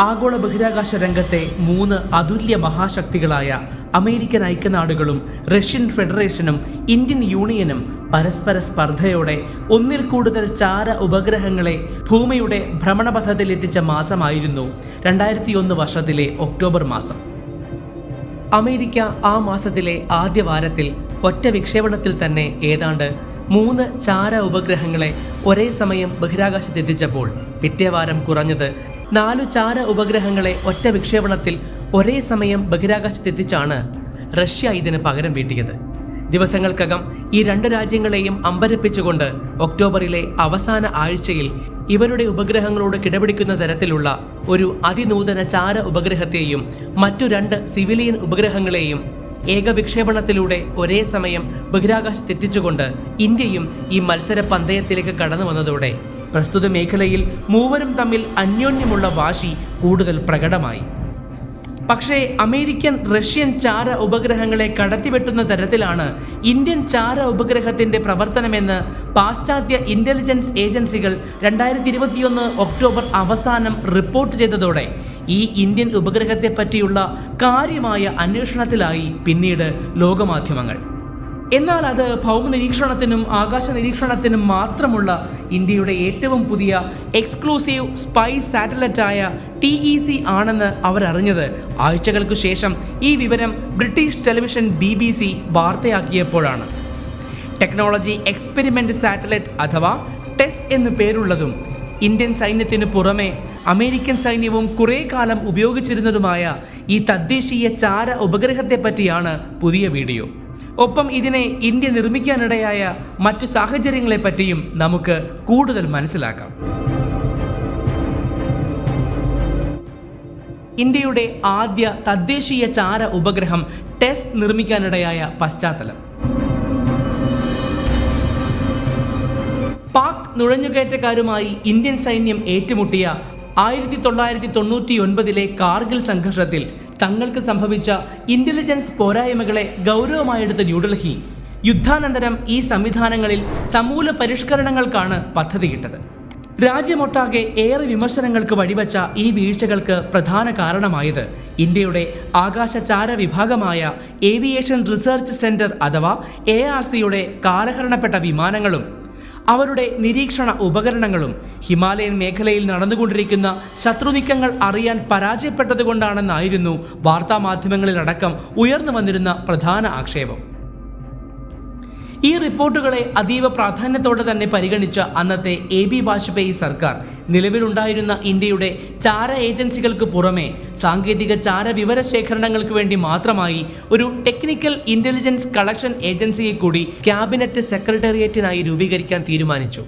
ആഗോള ബഹിരാകാശ രംഗത്തെ മൂന്ന് അതുല്യ മഹാശക്തികളായ അമേരിക്കൻ ഐക്യനാടുകളും റഷ്യൻ ഫെഡറേഷനും ഇന്ത്യൻ യൂണിയനും പരസ്പര സ്പർദ്ധയോടെ ഒന്നിൽ കൂടുതൽ ചാര ഉപഗ്രഹങ്ങളെ ഭൂമിയുടെ ഭ്രമണപഥത്തിൽ ഭ്രമണപഥത്തിലെത്തിച്ച മാസമായിരുന്നു രണ്ടായിരത്തി ഒന്ന് വർഷത്തിലെ ഒക്ടോബർ മാസം. അമേരിക്ക ആ മാസത്തിലെ ആദ്യ വാരത്തിൽ ഒറ്റ വിക്ഷേപണത്തിൽ തന്നെ ഏതാണ്ട് മൂന്ന് ചാര ഉപഗ്രഹങ്ങളെ ഒരേ സമയം ബഹിരാകാശത്തെത്തിച്ചപ്പോൾ പിറ്റേ വാരം കുറഞ്ഞത് നാലു ചാര ഉപഗ്രഹങ്ങളെ ഒറ്റ വിക്ഷേപണത്തിൽ ഒരേ സമയം ബഹിരാകാശത്തെത്തിച്ചാണ് റഷ്യ ഇതിന് പകരം വീട്ടിയത്. ദിവസങ്ങൾക്കകം ഈ രണ്ട് രാജ്യങ്ങളെയും അമ്പരപ്പിച്ചുകൊണ്ട് ഒക്ടോബറിലെ അവസാന ആഴ്ചയിൽ ഇവരുടെ ഉപഗ്രഹങ്ങളോട് കിടപിടിക്കുന്ന തരത്തിലുള്ള ഒരു അതിനൂതന ചാര ഉപഗ്രഹത്തെയും മറ്റു രണ്ട് സിവിലിയൻ ഉപഗ്രഹങ്ങളെയും ഏകവിക്ഷേപണത്തിലൂടെ ഒരേ സമയം ബഹിരാകാശത്തെത്തിച്ചുകൊണ്ട് ഇന്ത്യയും ഈ മത്സര പന്തയത്തിലേക്ക് കടന്നു വന്നതോടെ പ്രസ്തുത മേഖലയിൽ മൂവരും തമ്മിൽ അന്യോന്യമുള്ള വാശി കൂടുതൽ പ്രകടമായി. പക്ഷേ അമേരിക്കൻ റഷ്യൻ ചാര ഉപഗ്രഹങ്ങളെ കടത്തിവെട്ടുന്ന തരത്തിലാണ് ഇന്ത്യൻ ചാര ഉപഗ്രഹത്തിന്റെ പ്രവർത്തനമെന്ന് പാശ്ചാത്യ ഇന്റലിജൻസ് ഏജൻസികൾ രണ്ടായിരത്തി ഇരുപത്തിയൊന്ന് ഒക്ടോബർ അവസാനം റിപ്പോർട്ട് ചെയ്തതോടെ ഈ ഇന്ത്യൻ ഉപഗ്രഹത്തെ പറ്റിയുള്ള കാര്യമായ അന്വേഷണത്തിലായി പിന്നീട് ലോകമാധ്യമങ്ങൾ. എന്നാൽ അത് ഭൗമ നിരീക്ഷണത്തിനും ആകാശ നിരീക്ഷണത്തിനും മാത്രമുള്ള ഇന്ത്യയുടെ ഏറ്റവും പുതിയ എക്സ്ക്ലൂസീവ് സ്പൈ സാറ്റലൈറ്റായ ടി ഇ സി ആണെന്ന് അവരറിഞ്ഞത്. ആഴ്ചകൾക്കു ശേഷം ഈ വിവരം British television B B C വാർത്തയാക്കിയപ്പോഴാണ്. Technology experiment satellite അഥവാ ടെസ് എന്ന് പേരുള്ളതും ഇന്ത്യൻ സൈന്യത്തിനു പുറമെ അമേരിക്കൻ സൈന്യവും കുറേ കാലം ഉപയോഗിച്ചിരുന്നതുമായ ഈ തദ്ദേശീയ ചാര ഉപഗ്രഹത്തെപ്പറ്റിയാണ് പുതിയ വീഡിയോ. ഒപ്പം ഇതിനെ ഇന്ത്യ നിർമ്മിക്കാനിടയായ മറ്റു സാഹചര്യങ്ങളെ പറ്റിയും നമുക്ക് കൂടുതൽ മനസ്സിലാക്കാം. ഇന്ത്യയുടെ ആദ്യ തദ്ദേശീയ ചാര ഉപഗ്രഹം ടെസ് നിർമ്മിക്കാനിടയായ പശ്ചാത്തലം. പാക് നുഴഞ്ഞുകയറ്റക്കാരുമായി ഇന്ത്യൻ സൈന്യം ഏറ്റുമുട്ടിയ ആയിരത്തി തൊള്ളായിരത്തി തൊണ്ണൂറ്റി ഒൻപതിലെ കാർഗിൽ സംഘർഷത്തിൽ തങ്ങൾക്ക് സംഭവിച്ച ഇന്റലിജൻസ് പോരായ്മകളെ ഗൗരവമായെടുത്ത ന്യൂഡൽഹി യുദ്ധാനന്തരം ഈ സംവിധാനങ്ങളിൽ സമൂല പരിഷ്കരണങ്ങൾക്കാണ് പദ്ധതിയിട്ടത്. രാജ്യമൊട്ടാകെ ഏറെ വിമർശനങ്ങൾക്ക് വഴിവച്ച ഈ വീഴ്ചകൾക്ക് പ്രധാന കാരണമായത് ഇന്ത്യയുടെ ആകാശചാര വിഭാഗമായ ഏവിയേഷൻ റിസർച്ച് സെന്റർ അഥവാ എ ആർ സിയുടെ കാലഹരണപ്പെട്ട വിമാനങ്ങളും അവരുടെ നിരീക്ഷണ ഉപകരണങ്ങളും ഹിമാലയൻ മേഖലയിൽ നടന്നുകൊണ്ടിരിക്കുന്ന ശത്രുനീക്കങ്ങൾ അറിയാൻ പരാജയപ്പെട്ടതുകൊണ്ടാണെന്നായിരുന്നു വാർത്താമാധ്യമങ്ങളിലടക്കം ഉയർന്നു വന്നിരുന്ന പ്രധാന ആക്ഷേപം. ഈ റിപ്പോർട്ടുകളെ അതീവ പ്രാധാന്യത്തോടെ തന്നെ പരിഗണിച്ച അന്നത്തെ എ ബി വാജ്പേയി സർക്കാർ നിലവിലുണ്ടായിരുന്ന ഇന്ത്യയുടെ ചാര ഏജൻസികൾക്ക് പുറമെ സാങ്കേതിക ചാര വിവര വിവരശേഖരണങ്ങൾക്ക് വേണ്ടി മാത്രമായി ഒരു ടെക്നിക്കൽ ഇന്റലിജൻസ് കളക്ഷൻ ഏജൻസിയെ കൂടി ക്യാബിനറ്റ് സെക്രട്ടേറിയറ്റിനായി രൂപീകരിക്കാൻ തീരുമാനിച്ചു.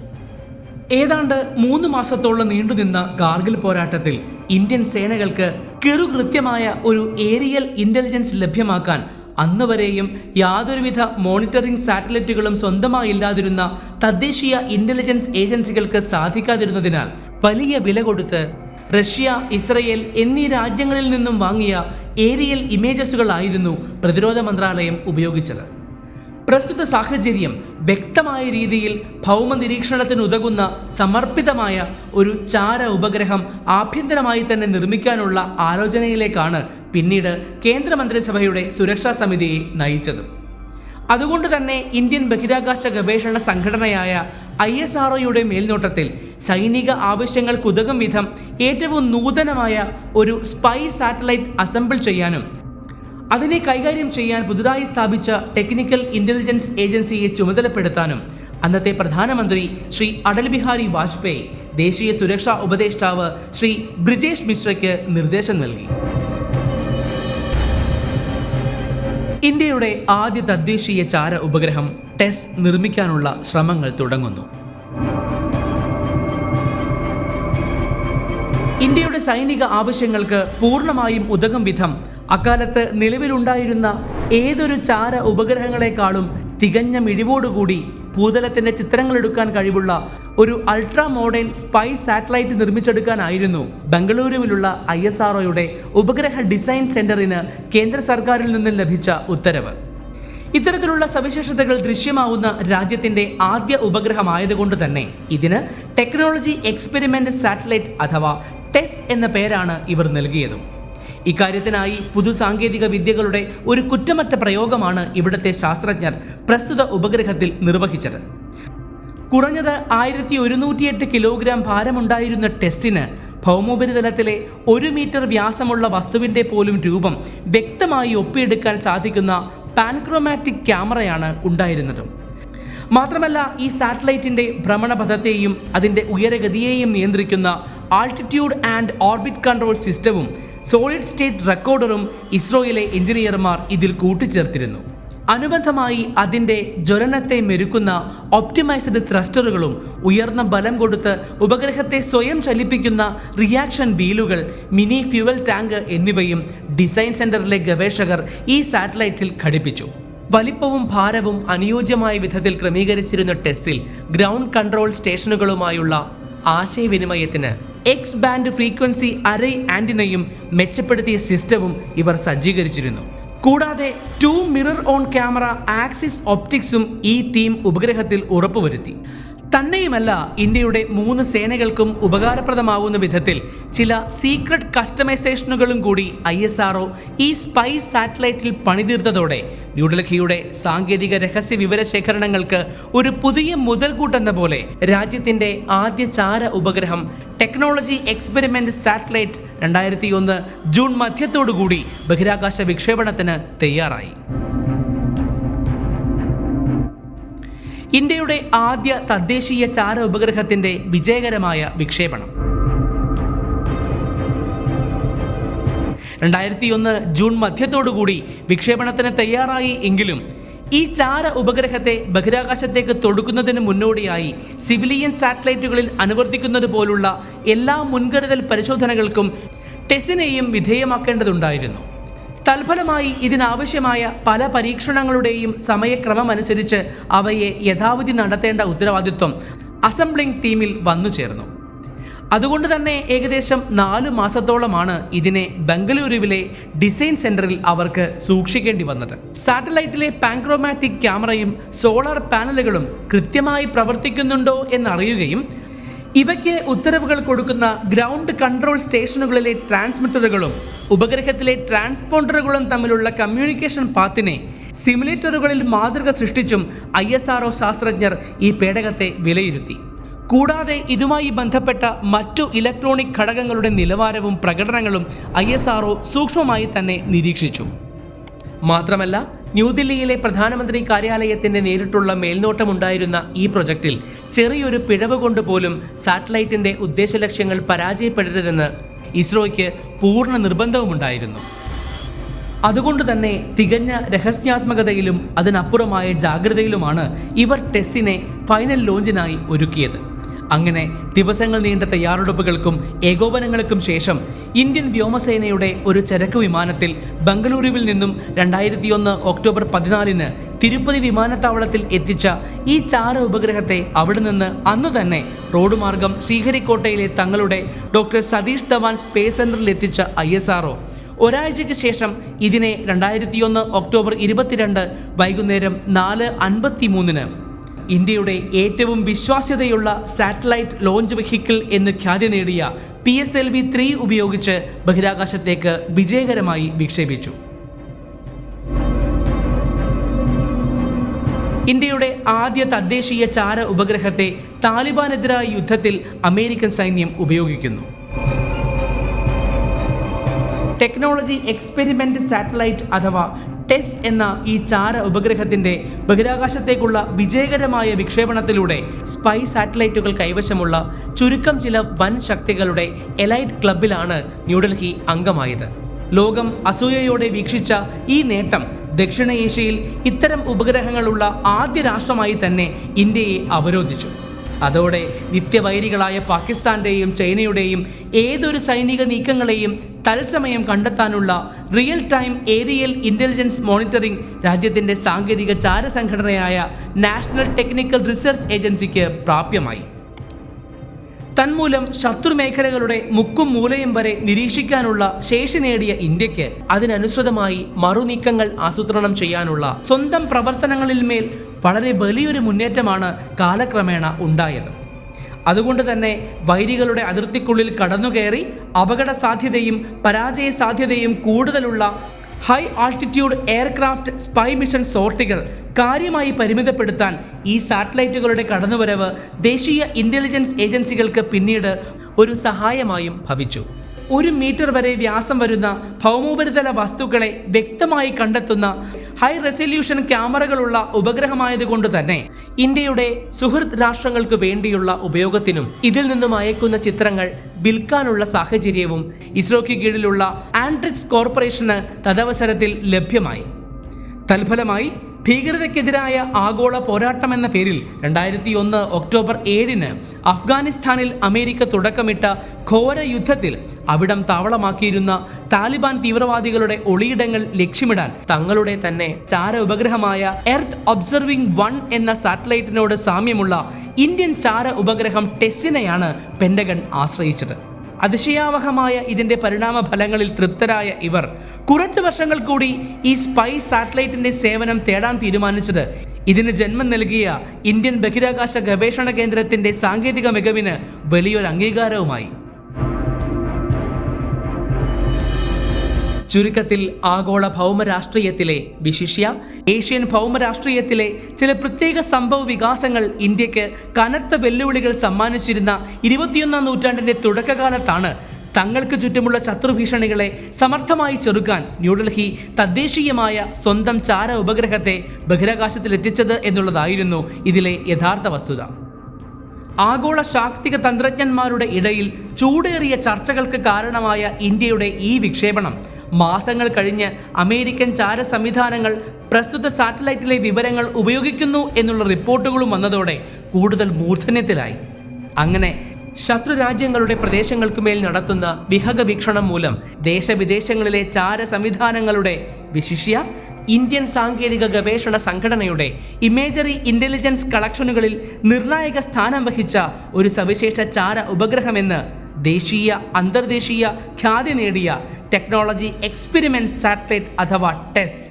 ഏതാണ്ട് മൂന്ന് മാസത്തോളം നീണ്ടുനിന്ന കാർഗിൽ പോരാട്ടത്തിൽ ഇന്ത്യൻ സേനകൾക്ക് കെറുകൃത്യമായ ഒരു ഏരിയൽ ഇന്റലിജൻസ് ലഭ്യമാക്കാൻ അന്ന് വരെയും യാതൊരുവിധ മോണിറ്ററിംഗ് സാറ്റലൈറ്റുകളും സ്വന്തമായില്ലാതിരുന്ന തദ്ദേശീയ ഇന്റലിജൻസ് ഏജൻസികൾക്ക് സാധിക്കാതിരുന്നതിനാൽ വലിയ വില കൊടുത്ത് റഷ്യ ഇസ്രയേൽ എന്നീ രാജ്യങ്ങളിൽ നിന്നും വാങ്ങിയ ഏരിയൽ ഇമേജസുകളായിരുന്നു പ്രതിരോധ മന്ത്രാലയം ഉപയോഗിച്ചത്. പ്രസ്തുത സാഹചര്യം വ്യക്തമായ രീതിയിൽ ഭൗമ നിരീക്ഷണത്തിന് ഉതകുന്ന സമർപ്പിതമായ ഒരു ചാര ഉപഗ്രഹം ആഭ്യന്തരമായി തന്നെ നിർമ്മിക്കാനുള്ള ആലോചനയിലേക്കാണ് പിന്നീട് കേന്ദ്രമന്ത്രിസഭയുടെ സുരക്ഷാ സമിതിയെ നയിച്ചത്. അതുകൊണ്ട് തന്നെ ഇന്ത്യൻ ബഹിരാകാശ ഗവേഷണ സംഘടനയായ ഐ എസ് ആർ ഒയുടെ മേൽനോട്ടത്തിൽ സൈനിക ആവശ്യങ്ങൾക്കുതകും വിധം ഏറ്റവും നൂതനമായ ഒരു സ്പൈ സാറ്റലൈറ്റ് അസംബിൾ ചെയ്യാനും അതിനെ കൈകാര്യം ചെയ്യാൻ പുതുതായി സ്ഥാപിച്ച ടെക്നിക്കൽ ഇന്റലിജൻസ് ഏജൻസിയെ ചുമതലപ്പെടുത്താനും അന്നത്തെ പ്രധാനമന്ത്രി ശ്രീ അടൽ ബിഹാരി വാജ്പേയി ദേശീയ സുരക്ഷാ ഉപദേഷ്ടാവ് ശ്രീ ബ്രിജേഷ് മിശ്രയ്ക്ക് നിർദ്ദേശം നൽകി. ഇന്ത്യയുടെ ആദ്യ തദ്ദേശീയ ചാര ഉപഗ്രഹം ടെസ് നിർമ്മിക്കാനുള്ള ശ്രമങ്ങൾ തുടങ്ങുന്നു. ഇന്ത്യയുടെ സൈനിക ആവശ്യങ്ങൾക്ക് പൂർണമായും ഉതകും വിധം അക്കാലത്ത് നിലവിലുണ്ടായിരുന്ന ഏതൊരു ചാര ഉപഗ്രഹങ്ങളെക്കാളും തികഞ്ഞ മിഴിവോടുകൂടി ഭൂതലത്തിന്റെ ചിത്രങ്ങൾ എടുക്കാൻ കഴിവുള്ള ഒരു അൾട്രാ മോഡേൺ സ്പൈ സാറ്റലൈറ്റ് നിർമ്മിച്ചെടുക്കാനായിരുന്നു. ബംഗളൂരുവിലുള്ള ഐ എസ് ആർഒയുടെ ഉപഗ്രഹ ഡിസൈൻ സെന്ററിന് കേന്ദ്ര സർക്കാരിൽ നിന്ന് ലഭിച്ച ഉത്തരവ്. ഇത്തരത്തിലുള്ള സവിശേഷതകൾ ദൃശ്യമാവുന്ന രാജ്യത്തിന്റെ ആദ്യ ഉപഗ്രഹമായതുകൊണ്ട് തന്നെ ഇതിന് ടെക്നോളജി എക്സ്പെരിമെന്റ് സാറ്റലൈറ്റ് അഥവാ ടെസ് എന്ന പേരാണ് ഇവർ നൽകിയതും. ഇക്കാര്യത്തിനായി പുതു സാങ്കേതിക വിദ്യകളുടെ ഒരു കുറ്റമറ്റ പ്രയോഗമാണ് ഇവിടുത്തെ ശാസ്ത്രജ്ഞർ പ്രസ്തുത ഉപഗ്രഹത്തിൽ നിർവഹിച്ചത്. കുറഞ്ഞത് ആയിരത്തി ഒരുന്നൂറ്റിയെട്ട് കിലോഗ്രാം ഭാരമുണ്ടായിരുന്ന ടെസ്റ്റിന് ഭൗമോപരിതലത്തിലെ ഒരു മീറ്റർ വ്യാസമുള്ള വസ്തുവിന്റെ പോലും രൂപം വ്യക്തമായി ഒപ്പിയെടുക്കാൻ സാധിക്കുന്ന പാൻക്രോമാറ്റിക് ക്യാമറയാണ് ഉണ്ടായിരുന്നത്. മാത്രമല്ല ഈ സാറ്റലൈറ്റിന്റെ ഭ്രമണപഥത്തെയും അതിന്റെ ഉയരഗതിയെയും നിയന്ത്രിക്കുന്ന ആൾട്ടിറ്റ്യൂഡ് ആൻഡ് ഓർബിറ്റ് കൺട്രോൾ സിസ്റ്റവും സോളിഡ് സ്റ്റേറ്റ് റെക്കോർഡറും ഇസ്രോയിലെ എഞ്ചിനീയർമാർ ഇതിൽ കൂട്ടിച്ചേർത്തിരുന്നു. അനുബന്ധമായി അതിന്റെ ജ്വലനത്തെ മെരുക്കുന്ന ഒപ്റ്റിമൈസ്ഡ് ത്രസ്റ്ററുകളും ഉയർന്ന ബലം കൊടുത്ത് ഉപഗ്രഹത്തെ സ്വയം ചലിപ്പിക്കുന്ന റിയാക്ഷൻ വീലുകൾ മിനി ഫ്യുവൽ ടാങ്ക് എന്നിവയും ഡിസൈൻ സെന്ററിലെ ഗവേഷകർ ഈ സാറ്റലൈറ്റിൽ ഘടിപ്പിച്ചു. വലിപ്പവും ഭാരവും അനുയോജ്യമായ വിധത്തിൽ ക്രമീകരിച്ചിരുന്ന ടെസ്റ്റിൽ ഗ്രൗണ്ട് കൺട്രോൾ സ്റ്റേഷനുകളുമായുള്ള ആശയവിനിമയത്തിന് എക്സ് ബാൻഡ് ഫ്രീക്വൻസി അറേ ആന്റിനയും മെച്ചപ്പെടുത്തിയ സിസ്റ്റവും ഇവർ സജ്ജീകരിച്ചിരുന്നു. കൂടാതെ two mirror on camera axis ഒപ്റ്റിക്സും ഈ തീം ഉപഗ്രഹത്തിൽ ഉറപ്പുവരുത്തി. തന്നെയുമല്ല ഇന്ത്യയുടെ മൂന്ന് സേനകൾക്കും ഉപകാരപ്രദമാവുന്ന വിധത്തിൽ ചില സീക്രട്ട് കസ്റ്റമൈസേഷനുകളും കൂടി ഐ എസ് ആർഒ ഈ സ്പൈസ് സാറ്റലൈറ്റിൽ പണിതീർത്തതോടെ ന്യൂഡൽഹിയുടെ സാങ്കേതിക രഹസ്യ വിവരശേഖരണങ്ങൾക്ക് ഒരു പുതിയ മുതൽക്കൂട്ടെന്ന പോലെ രാജ്യത്തിന്റെ ആദ്യ ചാര ഉപഗ്രഹം ടെക്നോളജി എക്സ്പെരിമെന്റ് സാറ്റലൈറ്റ് രണ്ടായിരത്തി ഒന്ന് ജൂൺ മധ്യത്തോടുകൂടി ബഹിരാകാശ വിക്ഷേപണത്തിന് തയ്യാറായി. ഇന്ത്യയുടെ ആദ്യ തദ്ദേശീയ ചാര ഉപഗ്രഹത്തിന്റെ വിജയകരമായ വിക്ഷേപണം. രണ്ടായിരത്തി ഒന്ന് ജൂൺ മധ്യത്തോടുകൂടി വിക്ഷേപണത്തിന് തയ്യാറായി എങ്കിലും ഈ ചാര ഉപഗ്രഹത്തെ ബഹിരാകാശത്തേക്ക് തൊടുക്കുന്നതിന് മുന്നോടിയായി സിവിലിയൻ സാറ്റലൈറ്റുകളിൽ അനുവർത്തിക്കുന്നത് പോലുള്ള എല്ലാ മുൻകരുതൽ പരിശോധനകൾക്കും ടെസിനെയും വിധേയമാക്കേണ്ടതുണ്ടായിരുന്നു. തൽഫലമായി ഇതിനാവശ്യമായ പല പരീക്ഷണങ്ങളുടെയും സമയക്രമമനുസരിച്ച് അവയെ യഥാവിധി നടത്തേണ്ട ഉത്തരവാദിത്വം അസംബ്ലിംഗ് ടീമിൽ വന്നു ചേർന്നു. അതുകൊണ്ട് തന്നെ ഏകദേശം നാലു മാസത്തോളമാണ് ഇതിനെ ബംഗളൂരുവിലെ ഡിസൈൻ സെന്ററിൽ അവർക്ക് സൂക്ഷിക്കേണ്ടി വന്നത്. സാറ്റലൈറ്റിലെ പാൻക്രോമാറ്റിക് ക്യാമറയും സോളാർ പാനലുകളും കൃത്യമായി പ്രവർത്തിക്കുന്നുണ്ടോ എന്നറിയുകയും ഇവയ്ക്ക് ഉത്തരവുകൾ കൊടുക്കുന്ന ഗ്രൗണ്ട് കൺട്രോൾ സ്റ്റേഷനുകളിലെ ട്രാൻസ്മിറ്ററുകളും ഉപഗ്രഹത്തിലെ ട്രാൻസ്പോണ്ടറുകളും തമ്മിലുള്ള കമ്മ്യൂണിക്കേഷൻ പാത്തിനെ സിമുലേറ്ററുകളിൽ മാതൃക സൃഷ്ടിച്ചും ഐ ശാസ്ത്രജ്ഞർ ഈ പേടകത്തെ വിലയിരുത്തി. കൂടാതെ ഇതുമായി ബന്ധപ്പെട്ട മറ്റു ഇലക്ട്രോണിക് ഘടകങ്ങളുടെ നിലവാരവും പ്രകടനങ്ങളും ഐ സൂക്ഷ്മമായി തന്നെ നിരീക്ഷിച്ചു. മാത്രമല്ല ന്യൂദില്ലിയിലെ പ്രധാനമന്ത്രി കാര്യാലയത്തിന്റെ നേരിട്ടുള്ള മേൽനോട്ടമുണ്ടായിരുന്ന ഈ പ്രൊജക്റ്റിൽ ചെറിയൊരു പിഴവ് കൊണ്ടുപോലും സാറ്റലൈറ്റിന്റെ ഉദ്ദേശലക്ഷ്യങ്ങൾ പരാജയപ്പെടരുതെന്ന് ഇസ്രോയ്ക്ക് പൂർണ നിർബന്ധവുമുണ്ടായിരുന്നു. അതുകൊണ്ട് തന്നെ തികഞ്ഞ രഹസ്യാത്മകതയിലും അതിനപ്പുറമായ ജാഗ്രതയിലുമാണ് ഇവർ ടെസ്റ്റിനെ ഫൈനൽ ലോഞ്ചിനായി ഒരുക്കിയത്. അങ്ങനെ ദിവസങ്ങൾ നീണ്ട തയ്യാറെടുപ്പുകൾക്കും ഏകോപനങ്ങൾക്കും ശേഷം ഇന്ത്യൻ വ്യോമസേനയുടെ ഒരു ചരക്ക് വിമാനത്തിൽ ബംഗളൂരുവിൽ നിന്നും രണ്ടായിരത്തി ഒന്ന് ഒക്ടോബർ പതിനാലിന് തിരുപ്പതി വിമാനത്താവളത്തിൽ എത്തിച്ച ഈ ചാര ഉപഗ്രഹത്തെ അവിടെ നിന്ന് അന്ന് തന്നെ റോഡ് മാർഗം ശ്രീഹരിക്കോട്ടയിലെ തങ്ങളുടെ ഡോക്ടർ സതീഷ് ധവാൻ സ്പേസ് സെന്ററിൽ എത്തിച്ച ഐ എസ് ആർഒ ഒരാഴ്ചയ്ക്ക് ശേഷം ഇതിനെ രണ്ടായിരത്തി ഒന്ന് ഒക്ടോബർ ഇരുപത്തിരണ്ട് വൈകുന്നേരം നാല് അൻപത്തി മൂന്നിന് ഇന്ത്യയുടെ ഏറ്റവും വിശ്വാസ്യതയുള്ള സാറ്റലൈറ്റ് ലോഞ്ച് വെഹിക്കിൾ എന്ന് ഖ്യാതി നേടിയ P S L V three ഉപയോഗിച്ച് ബഹിരാകാശത്തേക്ക് വിജയകരമായി വിക്ഷേപിച്ചു. ഇന്ത്യയുടെ ആദ്യ തദ്ദേശീയ ചാര ഉപഗ്രഹത്തെ താലിബാനെതിരായ യുദ്ധത്തിൽ അമേരിക്കൻ സൈന്യം ഉപയോഗിക്കുന്നു. ടെക്നോളജി എക്സ്പെരിമെന്റ് സാറ്റലൈറ്റ് അഥവാ ടെസ് എന്ന ഈ ചാര ഉപഗ്രഹത്തിന്റെ ബഹിരാകാശത്തേക്കുള്ള വിജയകരമായ വിക്ഷേപണത്തിലൂടെ സ്പൈ സാറ്റലൈറ്റുകൾ കൈവശമുള്ള ചുരുക്കം ചില വൻ ശക്തികളുടെ എലൈറ്റ് ക്ലബിലാണ് ന്യൂഡൽഹി അംഗമായത്. ലോകം അസൂയയോടെ വീക്ഷിച്ച ഈ നേട്ടം ദക്ഷിണേഷ്യയിൽ ഇത്തരം ഉപഗ്രഹങ്ങളുള്ള ആദ്യ രാഷ്ട്രമായി തന്നെ ഇന്ത്യയെ അവരോധിച്ചു. അതോടെ നിത്യവൈരികളായ പാകിസ്ഥാന്റെയും ചൈനയുടെയും ഏതൊരു സൈനിക നീക്കങ്ങളെയും തത്സമയം കണ്ടെത്താനുള്ള real time aerial intelligence monitoring രാജ്യത്തിന്റെ സാങ്കേതിക ചാരസംഘടനയായ നാഷണൽ ടെക്നിക്കൽ റിസർച്ച് ഏജൻസിക്ക് പ്രാപ്യമായി. തന്മൂലം ശത്രു മേഖലകളുടെ മുക്കും മൂലയും വരെ നിരീക്ഷിക്കാനുള്ള ശേഷി നേടിയ ഇന്ത്യയ്ക്ക് അതിനനുസൃതമായി മറുനീക്കങ്ങൾ ആസൂത്രണം ചെയ്യാനുള്ള സ്വന്തം പ്രവർത്തനങ്ങളിൽ മേൽ വളരെ വലിയൊരു മുന്നേറ്റമാണ് കാലക്രമേണ ഉണ്ടായത്. അതുകൊണ്ട് തന്നെ വൈരികളുടെ അതിർത്തിക്കുള്ളിൽ കടന്നുകയറി അപകട സാധ്യതയും പരാജയ സാധ്യതയും കൂടുതലുള്ള high altitude aircraft spy mission സോർട്ടികൾ കാര്യമായി പരിമിതപ്പെടുത്താൻ ഈ സാറ്റലൈറ്റുകളുടെ കടന്നുവരവ് ദേശീയ ഇന്റലിജൻസ് ഏജൻസികൾക്ക് പിന്നീട് ഒരു സഹായമായും ഭവിച്ചു. ഒരു മീറ്റർ വരെ വ്യാസം വരുന്ന ഭൗമോപരിതല വസ്തുക്കളെ വ്യക്തമായി കണ്ടെത്തുന്ന ഹൈ റെസല്യൂഷൻ ക്യാമറകളുള്ള ഉപഗ്രഹമായതുകൊണ്ട് തന്നെ ഇന്ത്യയുടെ സുഹൃത്ത് രാഷ്ട്രങ്ങൾക്ക് വേണ്ടിയുള്ള ഉപയോഗത്തിനും ഇതിൽ നിന്നും അയക്കുന്ന ചിത്രങ്ങൾ വിൽക്കാനുള്ള സാഹചര്യവും ഇസ്രോയ്ക്ക് കീഴിലുള്ള ആൻഡ്രിക്സ് കോർപ്പറേഷന് തദവസരത്തിൽ ലഭ്യമായി. തൽഫലമായി ഭീകരതയ്ക്കെതിരായ ആഗോള പോരാട്ടം എന്ന പേരിൽ രണ്ടായിരത്തി ഒന്ന് ഒക്ടോബർ ഏഴിന് അഫ്ഗാനിസ്ഥാനിൽ അമേരിക്ക തുടക്കമിട്ട ഘോര യുദ്ധത്തിൽ അവിടം താവളമാക്കിയിരുന്ന താലിബാൻ തീവ്രവാദികളുടെ ഒളിയിടങ്ങൾ ലക്ഷ്യമിടാൻ തങ്ങളുടെ തന്നെ ചാര ഉപഗ്രഹമായ എർത്ത് ഒബ്സർവിംഗ് വൺ എന്ന സാറ്റലൈറ്റിനോട് സാമ്യമുള്ള ഇന്ത്യൻ ചാര ഉപഗ്രഹം ടെസ്സിനെയാണ് പെൻഡഗൺ ആശ്രയിച്ചത്. അതിശയാവഹമായ ഇതിന്റെ പരിണാമ ഫലങ്ങളിൽ തൃപ്തരായ ഇവർ. കുറച്ചു വർഷങ്ങൾ കൂടി ഈ സ്പൈ സാറ്റലൈറ്റിന്റെ സേവനം തേടാൻ തീരുമാനിച്ചത്. ഇതിന് ജന്മം നൽകിയ ഇന്ത്യൻ ബഹിരാകാശ ഗവേഷണ കേന്ദ്രത്തിന്റെ സാങ്കേതിക മികവിന് വലിയൊരു അംഗീകാരവുമായി. ചുരുക്കത്തിൽ ആഗോള ഭൗമ രാഷ്ട്രീയത്തിലെ വിശിഷ്യ ഏഷ്യൻ ഭൗമരാഷ്ട്രീയത്തിലെ ചില പ്രത്യേക സംഭവ വികാസങ്ങൾ ഇന്ത്യയ്ക്ക് കനത്ത വെല്ലുവിളികൾ സമ്മാനിച്ചിരുന്ന ഇരുപത്തിയൊന്നാം നൂറ്റാണ്ടിന്റെ തുടക്കകാലത്താണ് തങ്ങൾക്ക് ചുറ്റുമുള്ള ശത്രുഭീഷണികളെ സമർത്ഥമായി ചെറുക്കാൻ ന്യൂഡൽഹി തദ്ദേശീയമായ സ്വന്തം ചാര ഉപഗ്രഹത്തെ ബഹിരാകാശത്തിലെത്തിച്ചത് എന്നുള്ളതായിരുന്നു ഇതിലെ യഥാർത്ഥ വസ്തുത. ആഗോള ശാക്തിക തന്ത്രജ്ഞന്മാരുടെ ഇടയിൽ ചൂടേറിയ ചർച്ചകൾക്ക് കാരണമായ ഇന്ത്യയുടെ ഈ വിക്ഷേപണം മാസങ്ങൾ കഴിഞ്ഞ് അമേരിക്കൻ ചാര സംവിധാനങ്ങൾ പ്രസ്തുത സാറ്റലൈറ്റിലെ വിവരങ്ങൾ ഉപയോഗിക്കുന്നു എന്നുള്ള റിപ്പോർട്ടുകളും വന്നതോടെ കൂടുതൽ മൂർധന്യത്തിലായി. അങ്ങനെ ശത്രു രാജ്യങ്ങളുടെ പ്രദേശങ്ങൾക്കുമേൽ നടത്തുന്ന വിഹക വീക്ഷണം മൂലം ദേശവിദേശങ്ങളിലെ ചാര സംവിധാനങ്ങളുടെ വിശിഷ്യ ഇന്ത്യൻ സാങ്കേതിക ഗവേഷണ സംഘടനയുടെ ഇമേജറി ഇന്റലിജൻസ് കളക്ഷനുകളിൽ നിർണായക സ്ഥാനം വഹിച്ച ഒരു സവിശേഷ ചാര ഉപഗ്രഹമെന്ന് ദേശീയ അന്തർദേശീയ ഖ്യാതി നേടിയ ടെക്നോളജി എക്സ്പെരിമെന്റ് സാറ്റലൈറ്റ് അഥവാ ടെസ്.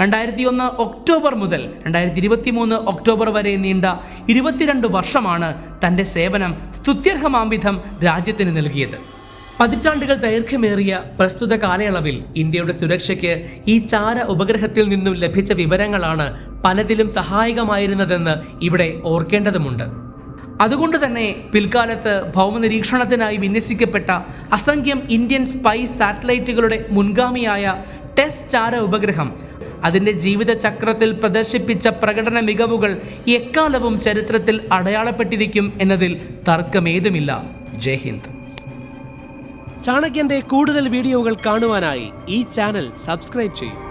രണ്ടായിരത്തി ഒന്ന് ഒക്ടോബർ മുതൽ രണ്ടായിരത്തി ഇരുപത്തി മൂന്ന് ഒക്ടോബർ വരെ നീണ്ട ഇരുപത്തിരണ്ട് വർഷമാണ് തന്റെ സേവനം സ്തുത്യർഹമാംവിധം രാജ്യത്തിന് നൽകിയത്. പതിറ്റാണ്ടുകൾ ദൈർഘ്യമേറിയ പ്രസ്തുത കാലയളവിൽ ഇന്ത്യയുടെ സുരക്ഷയ്ക്ക് ഈ ചാര ഉപഗ്രഹത്തിൽ നിന്നും ലഭിച്ച വിവരങ്ങളാണ് പലതിലും സഹായകമായിരുന്നതെന്ന് ഇവിടെ ഓർക്കേണ്ടതുമുണ്ട്. അതുകൊണ്ട് തന്നെ പിൽക്കാലത്ത് ഭൗമനിരീക്ഷണത്തിനായി വിന്യസിക്കപ്പെട്ട അസംഖ്യം ഇന്ത്യൻ സ്പൈ സാറ്റലൈറ്റുകളുടെ മുൻഗാമിയായ ടെസ് ചാര ഉപഗ്രഹം. അതിന്റെ ജീവിതചക്രത്തിൽ പ്രദർശിപ്പിച്ച പ്രകടന മികവുകൾ എക്കാലവും ചരിത്രത്തിൽ അടയാളപ്പെട്ടിരിക്കും എന്നതിൽ തർക്കമേതുമില്ല. ജയ് ഹിന്ദ്. ചാണക്യന്റെ കൂടുതൽ വീഡിയോകൾ കാണുവാനായി ഈ ചാനൽ സബ്സ്ക്രൈബ് ചെയ്യൂ.